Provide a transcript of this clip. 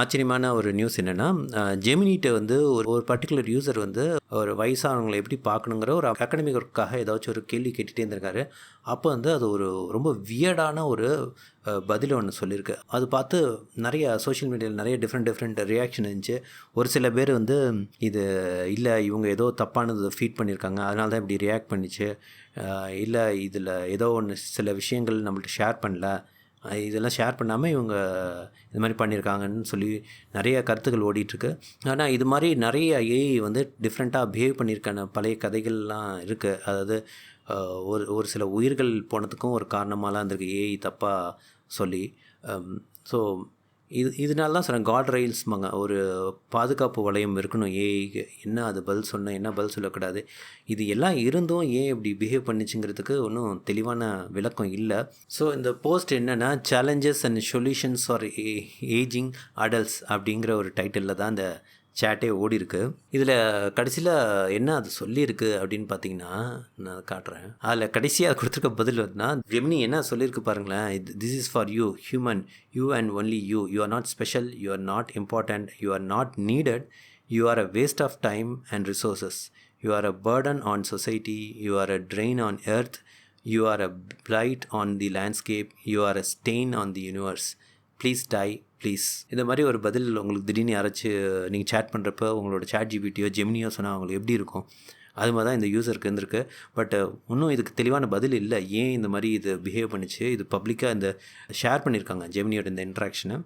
ஆச்சரியமான ஒரு நியூஸ் என்னென்னா ஜெமினிட்ட வந்து ஒரு ஒரு பர்டிகுலர் யூசர் வந்து ஒரு வயசானவங்களை எப்படி பார்க்கணுங்கிற ஒரு அகாடமிக் ஒர்க்காக ஏதாச்சும் ஒரு கேள்வி கேட்டுகிட்டே இருந்திருக்காரு. அப்போ வந்து அது ஒரு ரொம்ப வியர்டான ஒரு பதில் ஒன்று சொல்லியிருக்கு. அது பார்த்து நிறைய சோஷியல் மீடியாவில் நிறைய டிஃப்ரெண்ட் டிஃப்ரெண்ட் ரியாக்ஷன் இருந்துச்சு. ஒரு சில பேர் வந்து இது இல்லை இவங்க ஏதோ தப்பானது ஃபீட் பண்ணியிருக்காங்க. அதனால தான் இப்படி ரியாக்ட் பண்ணிச்சு. இல்லை இதில் ஏதோ ஒன்று சில விஷயங்கள் நம்மள்ட்ட ஷேர் பண்ணல. இதெல்லாம் ஷேர் பண்ணாமல் இவங்க இது மாதிரி பண்ணியிருக்காங்கன்னு சொல்லி நிறைய கருத்துக்கள் ஓடிட்டுருக்கு. ஆனால் இது மாதிரி நிறைய ஏஐ வந்து டிஃப்ரெண்ட்டாக பிஹேவ் பண்ணியிருக்கான பழைய கதைகள்லாம் இருக்குது அதாவது ஒரு ஒரு சில உயிர்கள் போனதுக்கும் ஒரு காரணமாலாம் இருந்திருக்கு. ஏஐ தப்பாக சொல்லி. ஸோ இது இதனால தான் சொல்கிறேன் காட் ரயில்ஸ்மாங்க ஒரு பாதுகாப்பு வளையம் இருக்கணும். ஏ என்ன அது பதில் சொன்ன என்ன பதில் சொல்லக்கூடாது? இது எல்லாம் இருந்தும் ஏன் இப்படி பிஹேவ் பண்ணிச்சுங்கிறதுக்கு ஒன்றும் தெளிவான விளக்கம் இல்லை. ஸோ இந்த போஸ்ட் என்னென்னா challenges and solutions for ageing adults அப்படிங்கிற ஒரு டைட்டிலில் தான் இந்த சேட்டே ஓடி இருக்கு இதில் கடைசியில் என்ன அது சொல்லியிருக்கு அப்படின்னு பார்த்தீங்கன்னா நான் காட்டுறேன். அதில் கடைசியாக கொடுத்துருக்க பதில் வந்துன்னா ஜெமினி என்ன சொல்லியிருக்கு பாருங்களேன். இது this is for you human you and only you you are not special you are not important you are not needed you are a waste of time and resources you are a burden on society you are a drain on earth you are a blight on the landscape you are a stain on the universe please die please. இந்த மாதிரி ஒரு பதில் உங்களுக்கு திடீர்னு யாராச்சும் நீங்கள் chat பண்ணுறப்ப உங்களோட சேட் ஜிபிடியோ ஜெமினியோ சொன்னால் அவங்களுக்கு எப்படி இருக்கும்? அது மாதிரி தான் இந்த யூசருக்கு இருந்திருக்கு. பட் இன்னும் இதுக்கு தெளிவான பதில் இல்லை. ஏன் இந்த மாதிரி இது பிஹேவ் பண்ணிச்சு? இது பப்ளிக்காக இந்த ஷேர் பண்ணியிருக்காங்க ஜெமினியோட இந்த இன்ட்ராக்ஷனை